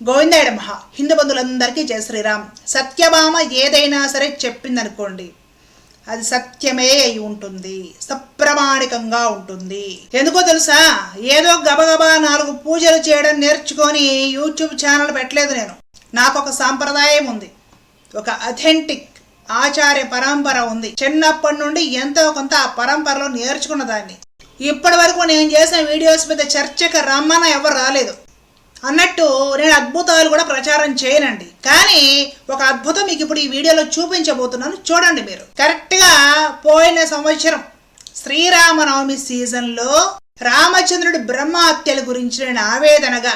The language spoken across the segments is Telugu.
గోవిందాయుడ మహా హిందూ బంధువులందరికీ జయ శ్రీరామ్. సత్యభామ ఏదైనా సరే చెప్పిందనుకోండి అది సత్యమే అయి ఉంటుంది సప్రమాణికంగా ఉంటుంది. ఎందుకో తెలుసా? ఏదో గబగబా నాలుగు పూజలు చేయడం నేర్చుకొని యూట్యూబ్ ఛానల్ పెట్టలేదు నేను. నాకు ఒక సాంప్రదాయం ఉంది. ఒక అథెంటిక్ ఆచార్య పరంపర ఉంది. చిన్నప్పటి నుండి ఎంతో కొంత ఆ పరంపరలో నేర్చుకున్న దాన్ని. ఇప్పటి వరకు నేను చేసిన వీడియోస్ మీద చర్చకు రమ్మన ఎవరు రాలేదు. అన్నట్టు నేను అద్భుతాలు కూడా ప్రచారం చేయనండి. కానీ ఒక అద్భుతం మీకు ఇప్పుడు ఈ వీడియోలో చూపించబోతున్నాను. చూడండి మీరు. కరెక్ట్గా పోయిన సంవత్సరం శ్రీరామనవమి సీజన్లో రామచంద్రుడి బ్రహ్మహత్యల గురించి నేను ఆవేదనగా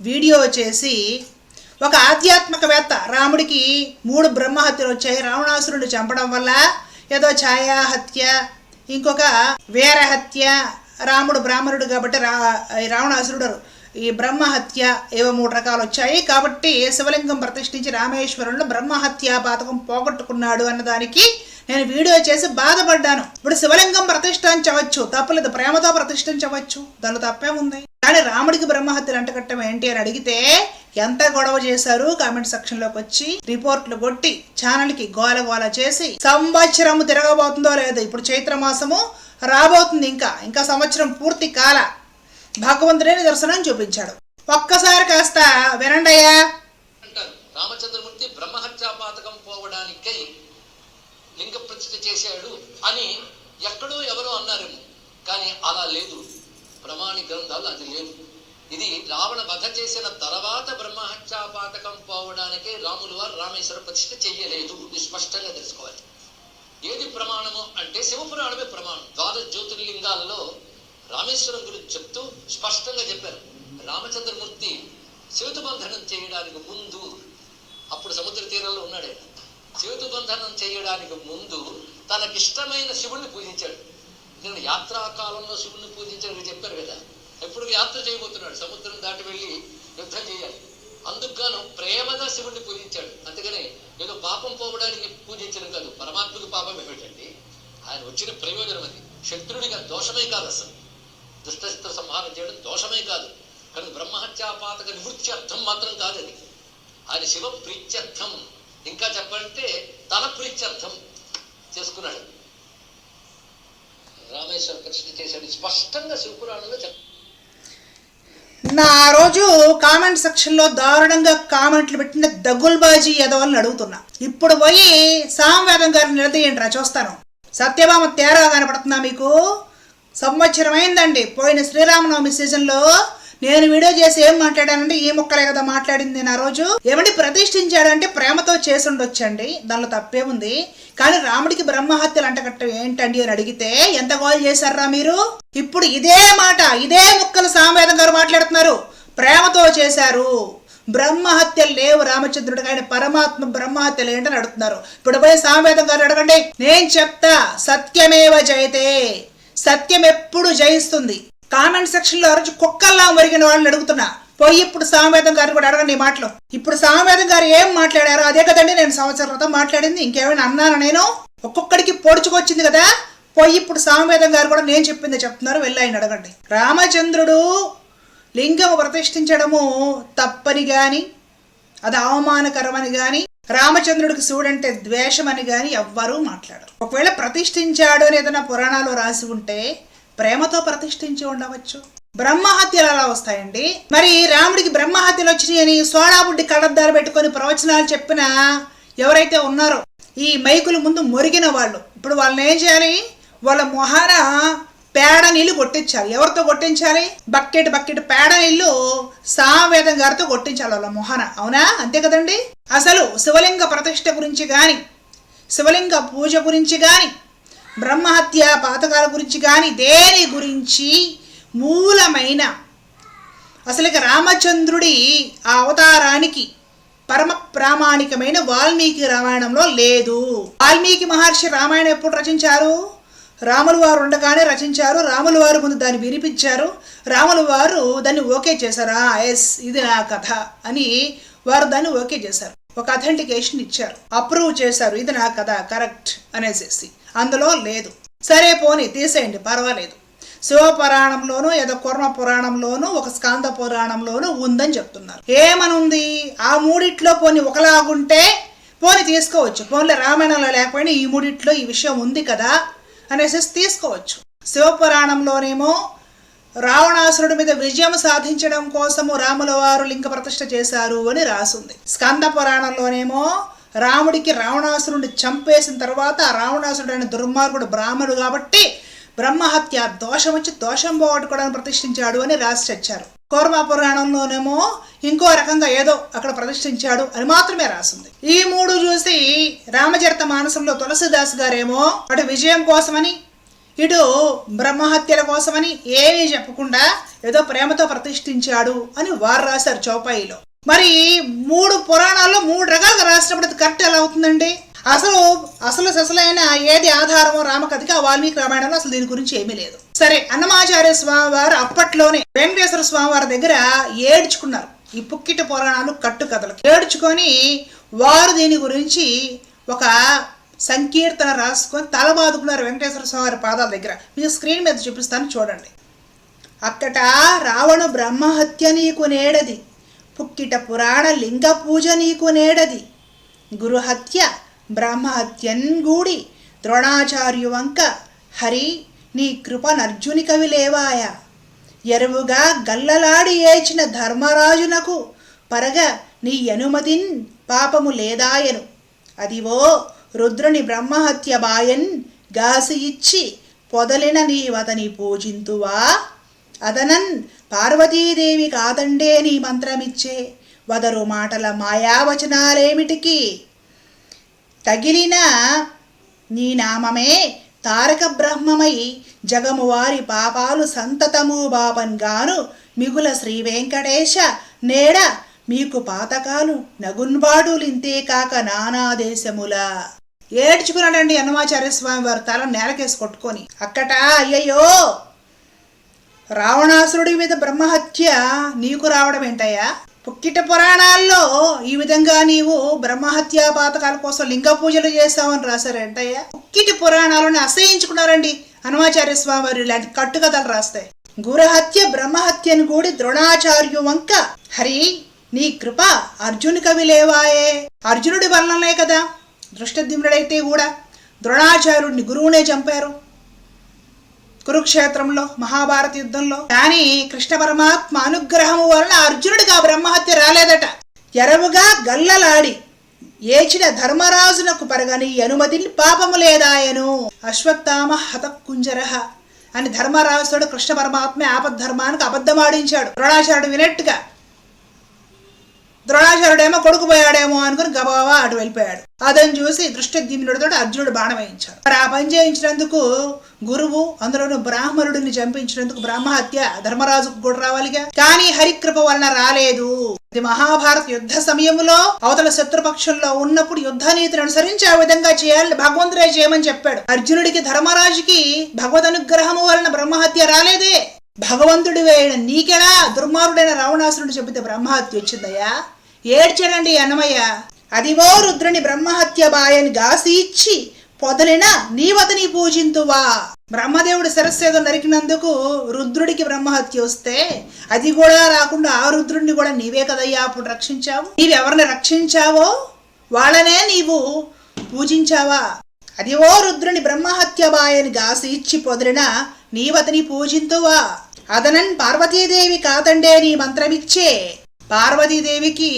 వీడియో చేసి ఒక ఆధ్యాత్మికవేత్త రాముడికి మూడు బ్రహ్మహత్యలు వచ్చాయి. రావణాసురుడు చంపడం వల్ల ఏదో ఛాయా హత్య ఇంకొక వేర హత్య రాముడు బ్రాహ్మణుడు కాబట్టి రా రావణాసురుడు ఈ బ్రహ్మహత్య ఏవో మూడు రకాలు వచ్చాయి కాబట్టి శివలింగం ప్రతిష్ఠించి రామేశ్వరంలో బ్రహ్మహత్య పాతకం పోగొట్టుకున్నాడు అన్నదానికి నేను వీడియో చేసి బాధపడ్డాను. ఇప్పుడు శివలింగం ప్రతిష్ఠించవచ్చు. తప్పలేదు. ప్రేమతో ప్రతిష్ఠించవచ్చు. దానిలో ఉంది కానీ రాముడికి బ్రహ్మహత్యలు అంటకట్టం ఏంటి అని అడిగితే ఎంత గొడవ చేశారు? కామెంట్ సెక్షన్లోకి వచ్చి రిపోర్ట్లు కొట్టి ఛానల్కి గోల గోల చేసి సంవత్సరం తిరగబోతుందో లేదో ఇప్పుడు చైత్ర మాసము రాబోతుంది ఇంకా. ఇంకా సంవత్సరం పూర్తి కాల. భగవంతుడే నిదర్శనం చూపించాడు. ఒక్కసారి కాస్త వినండయ్యా. అంటారు రామచంద్రమూర్తి బ్రహ్మహత్యా పాతకం పోవడానికై లింగ ప్రతిష్ఠ చేశాడు అని ఎక్కడో ఎవరో అన్నారేమో. కానీ అలా లేదు. ప్రమాణి గ్రంథాలు అది లేదు ఇది రావణ వధ చేసిన తర్వాత బ్రహ్మహత్యా పాతకం పోవడానికే రాములు వారు రామేశ్వర ప్రతిష్ఠ చెయ్యలేదు. ఇది స్పష్టంగా తెలుసుకోవాలి. ఏది ప్రమాణము అంటే శివపురాణమే ప్రమాణం. ద్వాదశ జ్యోతిర్లింగాల్లో రామేశ్వరం గురించి చెప్తూ స్పష్టంగా చెప్పారు. రామచంద్రమూర్తి సేతుబంధనం చేయడానికి ముందు అప్పుడు సముద్ర తీరంలో ఉన్నాడు. ఆయన సేతుబంధనం చేయడానికి ముందు తనకిష్టమైన శివుణ్ణి పూజించాడు. నేను యాత్రాకాలంలో శివుణ్ణి పూజించాడు చెప్పారు కదా. ఎప్పుడు యాత్ర చేయబోతున్నాడు? సముద్రం దాటి వెళ్ళి యుద్ధం చేయాలి. అందుకుగాను ప్రేమగా శివుణ్ణి పూజించాడు. అందుకని ఏదో పాపం పోవడానికి పూజించడం కాదు. పరమాత్మకు పాపం ఏమిటండి ఆయన వచ్చిన ప్రయోజనం అది. శత్రుడిగా దోషమే కాదు అసలు. దుష్టచిత్ర సంహారం చేయడం దోషమే కాదు. కానీ బ్రహ్మహత్యాపాతక నివృత్త్యర్థం మాత్రం కాదు అది. ఆయన శివ ప్రీత్యర్థం. ఇంకా చెప్పాలంటే తన ప్రీత్యర్థం చేసుకున్నాడు. రామేశ్వర కృష్ణ చేశాడు. స్పష్టంగా శివపురాణంలో చెప్ నా ఆ రోజు కామెంట్ సెక్షన్లో దారుణంగా కామెంట్లు పెట్టిన దగుల్బాజీ యదవల్ని అడుగుతున్నా. ఇప్పుడు పోయి సామవేదం గారిని నిలదీయండి రా చూస్తాను. సత్యభామ తేరా కనపడుతుందా మీకు? సంవత్సరం అయిందండి పోయిన శ్రీరామనవమి సీజన్లో నేను వీడియో చేసి ఏం మాట్లాడానంటే ఈ ముక్కలే కదా మాట్లాడింది నేను ఆ రోజు. ఏమంటే ప్రతిష్ఠించాడంటే ప్రేమతో చేసి ఉండొచ్చండి దానిలో తప్పే ఉంది. కానీ రాముడికి బ్రహ్మహత్యలు అంటకట్టం ఏంటండి అని అడిగితే ఎంత గోల్ చేశారా మీరు? ఇప్పుడు ఇదే మాట ఇదే ముక్కలు సామవేదం గారు మాట్లాడుతున్నారు. ప్రేమతో చేశారు. బ్రహ్మహత్యలు లేవు రామచంద్రుడికి. ఆయన పరమాత్మ బ్రహ్మహత్యలు ఏంటని అడుగుతున్నారు. ఇప్పుడు పోయి సామవేదం గారు అడగండి. నేను చెప్తా సత్యమేవ జయతే. సత్యం ఎప్పుడు జయిస్తుంది. కామెంట్ సెక్షన్లో ఆ రోజు కుక్కల్లా మరిగిన వాళ్ళని అడుగుతున్నా. పోయి ఇప్పుడు సామవేదం గారు కూడా అడగండి ఈ మాటలు. ఇప్పుడు సామవేదం గారు ఏం మాట్లాడారో అదే కదండి నేను సంవత్సరం క్రితం మాట్లాడింది. ఇంకేమైనా అన్నాను నేను? ఒక్కొక్కడికి పొడుచుకొచ్చింది కదా. పోయి ఇప్పుడు సామవేదం గారు కూడా నేను చెప్పింది చెప్తున్నారు. వెళ్ళి ఆయన అడగండి. రామచంద్రుడు లింగము ప్రతిష్ఠించడము తప్పని కానీ అది అవమానకరమని కానీ రామచంద్రుడికి శివుడంటే ద్వేషమని గాని ఎవ్వరూ మాట్లాడరు. ఒకవేళ ప్రతిష్ఠించాడు అని ఏదైనా పురాణాలు రాసి ఉంటే ప్రేమతో ప్రతిష్ఠించి ఉండవచ్చు. బ్రహ్మహత్యలు అలా వస్తాయండి. మరి రాముడికి బ్రహ్మహత్యలు వచ్చినాయి అని సోడాబుడ్డి కడద్దారు పెట్టుకొని ప్రవచనాలు చెప్పిన ఎవరైతే ఉన్నారో ఈ మైకుల ముందు మొరిగిన వాళ్ళు ఇప్పుడు వాళ్ళని ఏం చేయాలి? వాళ్ళ మొహాన పేడ నీళ్ళు కొట్టించాలి. ఎవరితో కొట్టించాలి? బకెట్ బకెట్ పేడ నీళ్ళు సావేదం గారితో కొట్టించాలి వాళ్ళ మొహాన. అవునా? అంతే కదండి? అసలు శివలింగ ప్రతిష్ఠ గురించి కానీ శివలింగ పూజ గురించి కానీ బ్రహ్మహత్య పాతకాల గురించి కానీ దేని గురించి మూలమైన అసలు ఇక రామచంద్రుడి ఆ అవతారానికి పరమ ప్రామాణికమైన వాల్మీకి రామాయణంలో లేదు. వాల్మీకి మహర్షి రామాయణం ఎప్పుడు రచించారు? రాములు వారు ఉండగానే రచించారు. రాములు వారు ముందు దాన్ని వినిపించారు. రాములు వారు దాన్ని ఓకే చేశారా? ఎస్ ఇది నా కథ అని వారు దాన్ని ఓకే చేశారు. ఒక అథెంటికేషన్ ఇచ్చారు. అప్రూవ్ చేశారు. ఇది నా కథ కరెక్ట్ అనేసేసి. అందులో లేదు. సరే పోనీ తీసేయండి పర్వాలేదు. శివపురాణంలోనూ ఏదో కుర్మ పురాణంలోనూ ఒక స్కాంద పురాణంలోనూ ఉందని చెప్తున్నారు. ఏమనుంది? ఆ మూడిట్లో పోని ఒకలాగుంటే పోని తీసుకోవచ్చు. పోన్లే రామాయణంలో లేకపోయినా ఈ మూడిట్లో ఈ విషయం ఉంది కదా. అనేసి తీసుకోవచ్చు. శివపురాణంలోనేమో రావణాసురుడి మీద విజయం సాధించడం కోసము రాముల వారు లింగ ప్రతిష్ఠ చేశారు అని రాసుంది. స్కంద పురాణంలోనేమో రాముడికి రావణాసురుడిని చంపేసిన తర్వాత ఆ రావణాసురుడు అనే దుర్మార్గుడు బ్రాహ్మణుడు కాబట్టి బ్రహ్మహత్య దోషం వచ్చి దోషం పోగొట్టుకోవడానికి ప్రతిష్ఠించాడు అని రాసి చచ్చారు కోర్మ పురాణంలోనేమో ఇంకో రకంగా ఏదో అక్కడ ప్రతిష్ఠించాడు అని మాత్రమే రాసింది. ఈ మూడు చూసి రామచరిత మానసంలో తులసిదాస్ గారేమో అటు విజయం కోసమని ఇటు బ్రహ్మహత్యల కోసమని ఏమీ చెప్పకుండా ఏదో ప్రేమతో ప్రతిష్ఠించాడు అని వారు రాశారు చౌపాయిలో. మరి మూడు పురాణాల్లో మూడు రకాలుగా రాసినప్పుడు కరెక్ట్ ఎలా అవుతుందండి? అసలు అసలు అసలైన ఏది ఆధారమో రామకథకి ఆ వాల్మీకి రామాయణంలో అసలు దీని గురించి ఏమీ లేదు. సరే అన్నమాచార్య స్వామివారు అప్పట్లోనే వెంకటేశ్వర స్వామివారి దగ్గర ఏడ్చుకున్నారు. ఈ పుక్కిట పురాణాలు కట్టు కథలు. ఏడ్చుకొని వారు దీని గురించి ఒక సంకీర్తన రాసుకొని తల బాదుకున్నారు వెంకటేశ్వర స్వామి పాదాల దగ్గర. మీకు స్క్రీన్ మీద చూపిస్తాను చూడండి. అక్కట రావణు బ్రహ్మహత్య నీకు నేడది. పుక్కిట పురాణ లింగ పూజ నీకు నేడది. గురుహత్య బ్రహ్మహత్యన్ గూడి ద్రోణాచార్యు వంక హరి నీ కృప నర్జుని కవి లేవాయ. ఎరువుగా గల్లలాడి ఏచిన ధర్మరాజునకు పరగ నీ అనుమతిన్ పాపము లేదాయను. అదివో రుద్రుని బ్రహ్మహత్య బాయన్ గాసి ఇచ్చి పొదలిన నీవతని పూజింతువా? అదనన్ పార్వతీదేవి కాదండే నీ మంత్రమిచ్చే. వదరు మాటల మాయావచనాలేమిటికి? తగిలిన నీ నామమే తారక బ్రహ్మమై జగము వారి పాపాలు సంతతము బాపన్గాను మిగుల శ్రీ వెంకటేశ నేడ మీకు పాతకాలు నగున్బాడులింతే కాక నానా దేశముల. ఏడ్చుకున్నాడండి అన్నమాచార్య స్వామి వారు తల నేలకేసి కొట్టుకొని. అక్కట అయ్యయ్యో! రావణాసురుడి మీద బ్రహ్మహత్య నీకు రావడం ఏంటయ్యా పుక్కిట పురాణాల్లో ఈ విధంగా నీవు బ్రహ్మహత్య పాతకాల కోసం లింగ పూజలు చేస్తావని రాశారంటయ్య. పుక్కిటి పురాణాలను అసహించుకున్నారండి హనుమాచార్య స్వామి వారు ఇలాంటి కట్టుకథలు రాస్తాయి గురహత్య బ్రహ్మహత్యను కూడి ద్రోణాచార్యు వంక హరి నీ కృప అర్జుని కవి లేవాయే. అర్జునుడి వలనలే కదా దృష్టద్యుమ్నుడైతే కూడా ద్రోణాచార్యుడిని గురువునే చంపారు. కురుక్షేత్రంలో మహాభారత యుద్ధంలో. కానీ కృష్ణ పరమాత్మ అనుగ్రహము వలన అర్జునుడికి ఆ బ్రహ్మహత్య రాలేదట. ఎరవుగా గల్లలాడి ఏచిన ధర్మరాజునకు పరగని అనుమతిని పాపము లేదాయను. అశ్వత్థామ హతకుంజరహ అని ధర్మరాజుడు కృష్ణ పరమాత్మ ఆపద్ధర్మానికి అబద్ధమాడించాడు ద్రోణాచార్యుడు వినట్టుగా ద్రోణాచార్యుడేమో కొడుకు పోయాడేమో అనుకుని గబావా అటు వెళ్ళిపోయాడు. అదని చూసి దృష్టద్యుమ్నుడితో అర్జునుడు బాణం వేయించాడు. మరి ఆ పని చేయించినందుకు గురువు అందులోనూ బ్రాహ్మణుడిని చంపించినందుకు బ్రహ్మహత్య ధర్మరాజుకు కూడా రావాలిగా? కానీ హరికృప వలన రాలేదు. ఇది మహాభారత యుద్ధ సమయంలో అవతల శత్రుపక్షంలో ఉన్నప్పుడు యుద్ధ నీతిని అనుసరించి ఆ విధంగా చేయాలని భగవంతుడే చేయమని చెప్పాడు. అర్జునుడికి ధర్మరాజుకి భగవద్ అనుగ్రహము వలన బ్రహ్మహత్య రాలేదే. భగవంతుడి వేయడం నీకెలా దుర్మార్గుడైన రావణాసురుడు చెబితే బ్రహ్మహత్య వచ్చిందయ్యా? ఏడ్చాడండి అన్నమయ్య. అదివో రుద్రుని బ్రహ్మహత్య బాయని గాసి ఇచ్చి పొదలిన నీవతని పూజింతువా. బ్రహ్మదేవుడి శిరస్సేదో నరికినందుకు రుద్రుడికి బ్రహ్మహత్య వస్తే అది కూడా రాకుండా ఆ రుద్రుడిని కూడా నీవే కదయ్యా అప్పుడు రక్షించావు? నీవెవరిని రక్షించావో వాళ్ళనే నీవు పూజించావా? అదివో రుద్రుని బ్రహ్మహత్య బాయని గాసి ఇచ్చి పొదిలిన నీవతని పూజింతువా? అదనన్ పార్వతీదేవి కాదండే నీ మంత్రమిచ్చే. పార్వతీదేవికి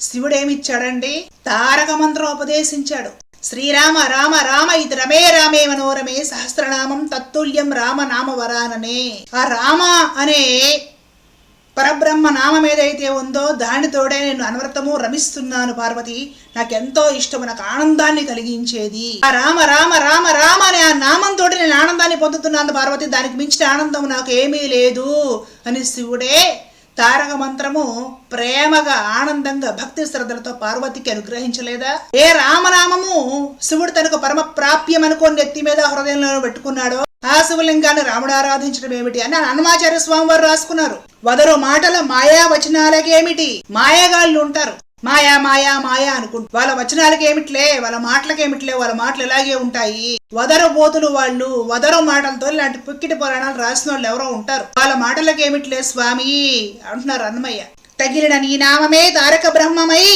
శివుడేమిచ్చాడండి? తారక మంత్రం ఉపదేశించాడు శ్రీరామ రామ రామ ఇది రమే రామే మనోరమే సహస్రనామం తత్తుల్యం రామ నామ వరాననే. ఆ రామ అనే పరబ్రహ్మ నామం ఏదైతే ఉందో దానితోడే నేను అనవరతము రమిస్తున్నాను పార్వతి. నాకెంతో ఇష్టము నాకు ఆనందాన్ని కలిగించేది. ఆ రామ రామ రామ రామ అనే ఆ నామంతో నేను ఆనందాన్ని పొందుతున్నాను పార్వతి. దానికి మించిన ఆనందం నాకు ఏమీ లేదు అని శివుడే తారక మంత్రము ప్రేమగా ఆనందంగా భక్తి శ్రద్ధలతో పార్వతికి అనుగ్రహించలేదా? ఏ రామనామము శివుడు తనకు పరమ ప్రాప్యం అనుకోని నెత్తి మీద హృదయంలో పెట్టుకున్నాడో ఆ శివలింగాన్ని రాముడు ఆరాధించడం ఏమిటి అని హనుమాచార్య స్వామి వారు రాసుకున్నారు. వదరు మాటల మాయా వచనాలకేమిటి? మాయగాళ్ళు ఉంటారు. మాయా మాయా మాయా అనుకుంటు. వాళ్ళ వచనాలకి ఏమిట్లే వాళ్ళ మాటలకేమిట్లే? వాళ్ళ మాటలు ఇలాగే ఉంటాయి? వదరు బోతులు వాళ్ళు వదరు మాటలతో ఇలాంటి పుక్కిటి పురాణాలు రాసిన వాళ్ళు ఎవరో ఉంటారు. వాళ్ళ మాటలకేమిట్లే స్వామి? అంటున్నారు అన్నమయ్య తగిలిన నీ నామమే తారక బ్రహ్మమై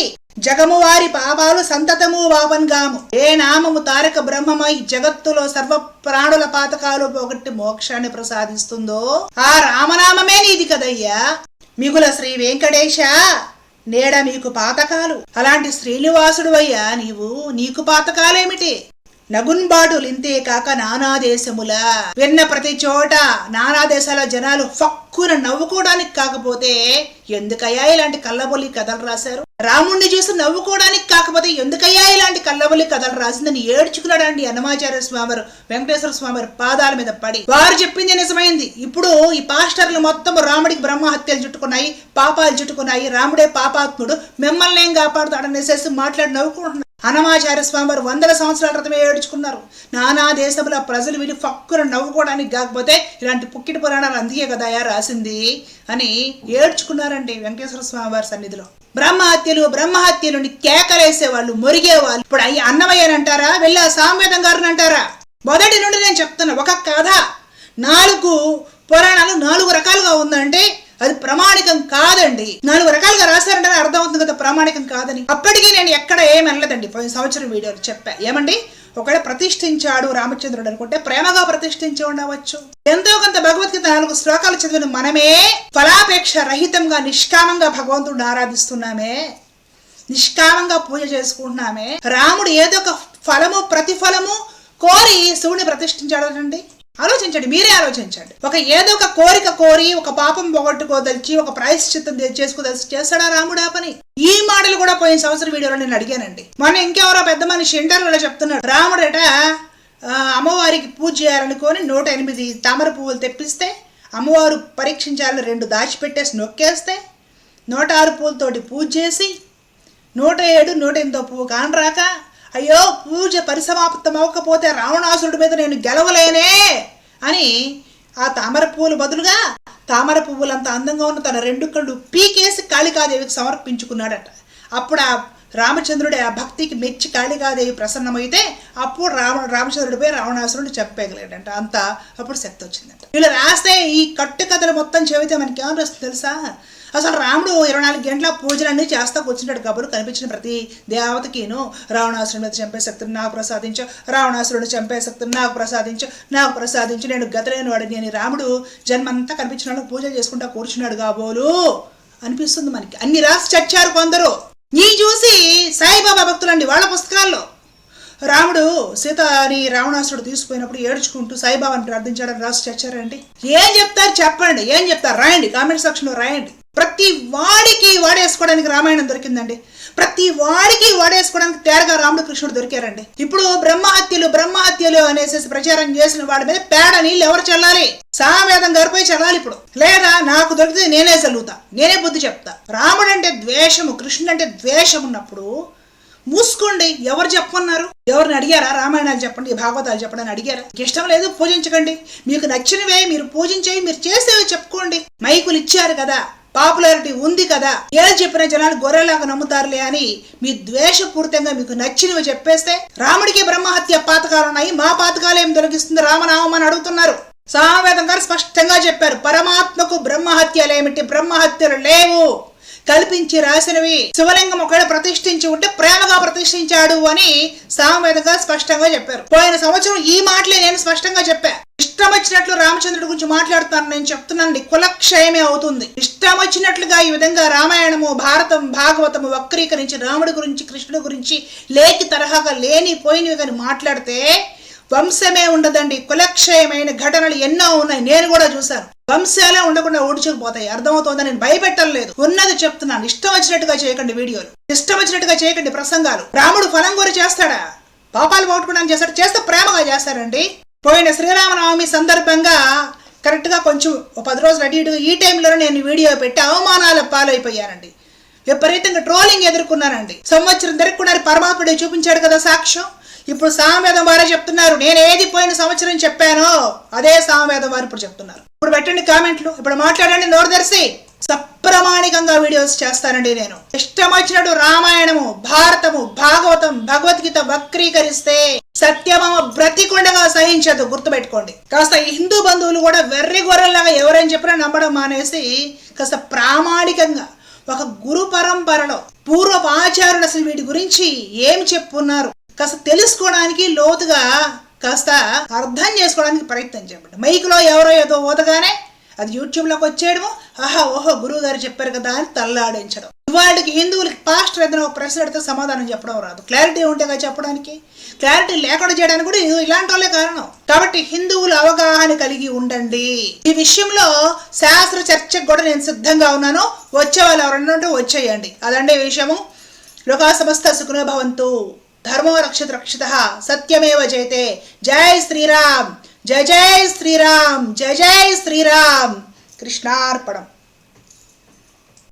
జగము వారి పాపాలు సంతతము వావన్గాము. ఏ నామము తారక బ్రహ్మమై జగత్తులో సర్వ ప్రాణుల పాతకాలు పోగొట్టి మోక్షాన్ని ప్రసాదిస్తుందో? ఆ రామనామమే నీది కదయ్యా. మిగుల శ్రీ వెంకటేశ నేడ మీకు పాతకాలు. అలాంటి శ్రీనివాసుడు అయ్యా నీవు. నీకు పాతకాలేమిటి? నగున్బాటులింతే కాక నానా దేశముల. విన్న ప్రతి చోట నానా దేశాల జనాలు ఫక్కున నవ్వుకోవడానికి కాకపోతే ఎందుకయ్యా ఇలాంటి కళ్ళబొల్లి కథలు రాశారు? రాముణ్ణి చూసి నవ్వుకోవడానికి కాకపోతే ఎందుకయ్యా ఇలాంటి కళ్ళబొల్లి కథలు రాసిందని ఏడ్చుకున్నాడండి అన్నమాచార్య స్వామివారు వెంకటేశ్వర స్వామి పాదాల మీద పడి. వారు చెప్పింది నిజమైంది. ఇప్పుడు ఈ పాస్టర్లు మొత్తం రాముడికి బ్రహ్మహత్యలు చుట్టుకున్నాయి పాపాలు చుట్టుకున్నాయి. రాముడే పాపాత్ముడు. మిమ్మల్ని ఏం కాపాడుతాడనేసేసి మాట్లాడి నవ్వుకుంటున్నారు. అనమాచార్య స్వామివారు వందల సంవత్సరాల క్రితమే ఏడ్చుకున్నారు. నానా దేశముల ప్రజలు విని ఫక్కును నవ్వుకోవడానికి కాకపోతే ఇలాంటి పుక్కిటి పురాణాలు అందుకే కదయా రాసింది అని ఏడ్చుకున్నారండి వెంకటేశ్వర స్వామి వారి సన్నిధిలో. బ్రహ్మహత్యలు బ్రహ్మహత్యలు అని కేకలేసేవాళ్ళు మొరిగేవాళ్ళు. ఇప్పుడు అయ్యి అన్నమయ్యనంటారా వెళ్ళి ఆ సామవేదం గారిని అంటారా? మొదటి నుండి నేను చెప్తున్నా ఒక కథ. నాలుగు పురాణాలు నాలుగు రకాలుగా ఉందంటే అది ప్రామాణికం కాదండి. నాలుగు రకాలుగా రాశారంటే అర్థం అవుతుంది కదా ప్రామాణికం కాదని. అప్పటికీ నేను ఎక్కడ ఏం అనలేదండి. పోయిన సంవత్సరం వీడియోలో చెప్పా. ఏమండి? ఒకవేళ ప్రతిష్ఠించాడు రామచంద్రుడు అనుకుంటే ప్రేమగా ప్రతిష్ఠించి ఉండవచ్చు. ఎంతో కొంత భగవద్గీత నాలుగు శ్లోకాలు చదివిన మనమే ఫలాపేక్ష రహితంగా నిష్కామంగా భగవంతుడిని ఆరాధిస్తున్నామే. నిష్కామంగా పూజ చేసుకుంటున్నామే. రాముడు ఏదో ఒక ఫలము ప్రతిఫలము కోరి శివుని ప్రతిష్ఠించాడటండి. ఆలోచించండి మీరే ఆలోచించండి. ఒక ఏదో ఒక కోరిక కోరి ఒక పాపం పోగొట్టుకోదలిచి ఒక ప్రాయశ్చిత్తం తే- చేసుకోదలిచి చేస్తాడా రాముడా పని? ఈ మాటలు కూడా పోయిన సంవత్సరం వీడియోలో నేను అడిగానండి. మొన్న ఇంకెవరో పెద్ద మనిషి ఇంటర్వ్యూలో చెప్తున్నాడు రాముడట అమ్మవారికి పూజ చేయాలనుకొని నూట ఎనిమిది తామర పువ్వులు తెప్పిస్తే అమ్మవారు పరీక్షించాలని రెండు దాచిపెట్టేసి నొక్కేస్తే నూట ఆరు పూలతోటి పూజ చేసి నూట ఏడు నూట ఎనిమిదో పువ్వు కానరాక అయ్యో పూజ పరిసమాప్తం అవ్వకపోతే రావణాసురుడి మీద నేను గెలవలేనే అని ఆ తామర పువ్వులు బదులుగా తామర పువ్వులంత అందంగా ఉన్న తన రెండు కళ్ళు పీకేసి కాళికాదేవికి సమర్పించుకున్నాడట. అప్పుడు ఆ రామచంద్రుడి ఆ భక్తికి మెచ్చి కాళికాదేవి ప్రసన్నమైతే అప్పుడు రామ రామచంద్రుడిపై రావణాసురుడు చెప్పగలిగాడంట. అంత అప్పుడు శక్తి వచ్చిందంట వీళ్ళు రాస్తే ఈ కట్టు కథలు మొత్తం చెబితే మనకి ఏమని తెలుసా? అసలు రాముడు ఇరవై నాలుగు గంటల పూజలన్నీ చేస్తా కూర్చున్నాడు కబురు కనిపించిన ప్రతి దేవతకిను. రావణాసురుడి మీద చంపే శక్తిని నాకు ప్రసాదించు రావణాసురుడిని చంపే శక్తిని నాకు ప్రసాదించు నాకు ప్రసాదించు. నేను గతలేని వాడిని అని రాముడు. జన్మంతా కనిపించిన వాళ్ళకి పూజలు చేసుకుంటా కూర్చున్నాడు కాబోలు. అనిపిస్తుంది మనకి. అన్ని రాసి చచ్చారు కొందరు. నీ చూసి సాయిబాబా భక్తులండి వాళ్ళ పుస్తకాల్లో. రాముడు సీతని రావణాసురుడు తీసుకుపోయినప్పుడు ఏడ్చుకుంటూ సాయిబాబాని ప్రార్థించాడని రాసి చచ్చారండి. ఏం చెప్తారు చెప్పండి ఏం చెప్తారు? రాయండి కామెంట్ సెక్షన్లో రాయండి. ప్రతి వాడికి వాడేసుకోవడానికి రామాయణం దొరికిందండి. ప్రతి వాడికి వాడేసుకోవడానికి తేరగా రాముడు కృష్ణుడు దొరికారండి. ఇప్పుడు బ్రహ్మహత్యలు బ్రహ్మహత్యలు అనేసి ప్రచారం చేసిన వాడి మీద పేడ నీళ్ళు ఎవరు చల్లాలి? సామవేదం గారిపై చల్లాలి ఇప్పుడు. లేదా నాకు దొరికితే నేనే చల్లుతా నేనే బుద్ధి చెప్తా. రాముడు అంటే ద్వేషము కృష్ణుడు అంటే ద్వేషం ఉన్నప్పుడు మూసుకోండి ఎవరు చెప్పమన్నారు? ఎవరిని అడిగారా? రామాయణాలు చెప్పండి భాగవతాలు చెప్పండి అని అడిగారా? ఇష్టం లేదు పూజించకండి. మీకు నచ్చినవే మీరు పూజించేవి మీరు చేసేవి చెప్పుకోండి. మైకులు ఇచ్చారు కదా. పాపులారిటీ ఉంది కదా? ఏది చెప్పిన జనాలు గొర్రెలాగా నమ్ముతారులే అని మీ ద్వేషపూరితంగా మీకు నచ్చినవి చెప్పేస్తే రాముడికి బ్రహ్మహత్య పాతకాలు ఉన్నాయి మా పాతకాలు ఏం తొలగిస్తుంది? రామనామం అని అడుగుతున్నారు. సామవేదం గారు స్పష్టంగా చెప్పారు. పరమాత్మకు బ్రహ్మహత్యలేమిటి బ్రహ్మహత్యలు లేవు. కల్పించి రాసినవి శివలింగం ఒకవేళ ప్రతిష్ఠించి ఉంటే ప్రేమగా ప్రతిష్ఠించాడు అని సామవేదంగా స్పష్టంగా చెప్పారు. పోయిన సంవత్సరం ఈ మాటలే నేను స్పష్టంగా చెప్పా. ఇష్టం వచ్చినట్లు రామచంద్రుడి గురించి మాట్లాడుతాను నేను చెప్తున్నానండి కులక్షయమే అవుతుంది. ఇష్టం వచ్చినట్లుగా ఈ విధంగా రామాయణము భారతం భాగవతము వక్రీకరించి రాముడి గురించి కృష్ణుడి గురించి లేకి తరహాగా లేని పోయినవి కానీ మాట్లాడితే వంశమే ఉండదండి. కులక్షయమైన ఘటనలు ఎన్నో ఉన్నాయి. నేను కూడా చూశాను. వంశాలే ఉండకుండా ఓడిచుకుపోతాయి అర్థమవుతోందని నేను భయపెట్టలేదు ఉన్నది చెప్తున్నాను. ఇష్టం వచ్చినట్టుగా చేయకండి వీడియోలు. ఇష్టం వచ్చినట్టుగా చేయకండి ప్రసంగాలు. రాముడు ఫలం కోరి చేస్తాడా? పాపాలు పోగొట్టుకోవడానికి చేస్తాడు? చేస్తే ప్రేమగా చేస్తాడండి. పోయిన శ్రీరామనవమి సందర్భంగా కరెక్ట్గా కొంచెం పది రోజులు అటు ఇటు ఈ టైంలో నేను వీడియో పెట్టి అవమానాల పాలైపోయానండి. విపరీతంగా ట్రోలింగ్ ఎదుర్కొన్నానండి. సంవత్సరం దొరుకున్నారు పరమాత్ముడే చూపించాడు కదా సాక్ష్యం. ఇప్పుడు సామవేదం వారే చెప్తున్నారు నేను ఏది పోయిన సంవత్సరం చెప్పానో అదే సామవేదం వారు ఇప్పుడు చెప్తున్నారు. ఇప్పుడు పెట్టండి కామెంట్లు ఇప్పుడు మాట్లాడండి నోరు తెరిసి సప్రమాణికంగా వీడియోస్ చేస్తానండి నేను. ఇష్టం వచ్చినట్టు రామాయణము భారతము భాగవతం భగవద్గీత వక్రీకరిస్తే సత్యమామ బ్రతికుండగా సహించదు. గుర్తుపెట్టుకోండి. కాస్త హిందూ బంధువులు కూడా వెర్రి గొర్రెల్లాగా ఎవరైనా చెప్పినా నమ్మడం మానేసి కాస్త ప్రామాణికంగా ఒక గురు పరంపరలో పూర్వపు ఆచారులు అసలు వీటి గురించి ఏం చెప్పున్నారు? కాస్త తెలుసుకోవడానికి లోతుగా కాస్త అర్థం చేసుకోవడానికి ప్రయత్నం చేయండి. మైక్లో ఎవరో ఏదో ఓదగానే అది యూట్యూబ్లోకి వచ్చేయడము ఆహా ఓహో గురువు గారు చెప్పారు కదా అని తల్లాడించడం. వాళ్ళకి హిందువులకి పాస్టర్ ఏదైనా ఒక ప్రశ్న అడిగితే సమాధానం చెప్పడం రాదు. క్లారిటీ ఉంటే కదా చెప్పడానికి? క్లారిటీ లేకుండా చేయడానికి కూడా ఇది ఇలాంటి వాళ్ళే కారణం. కాబట్టి హిందువులు అవగాహన కలిగి ఉండండి. ఈ విషయంలో శాస్త్ర చర్చకు కూడా నేను సిద్ధంగా ఉన్నాను. వచ్చే వాళ్ళు ఎవరన్నా ఉంటే వచ్చేయండి. అదండి విషయము. లోకా సమస్త సుఖనో భవంతు. ధర్మో రక్షిత రక్షిత. సత్యమేవ జయతే. జై శ్రీరామ్. జయ జై శ్రీరామ్ జయ జై శ్రీరామ్ కృష్ణార్పణం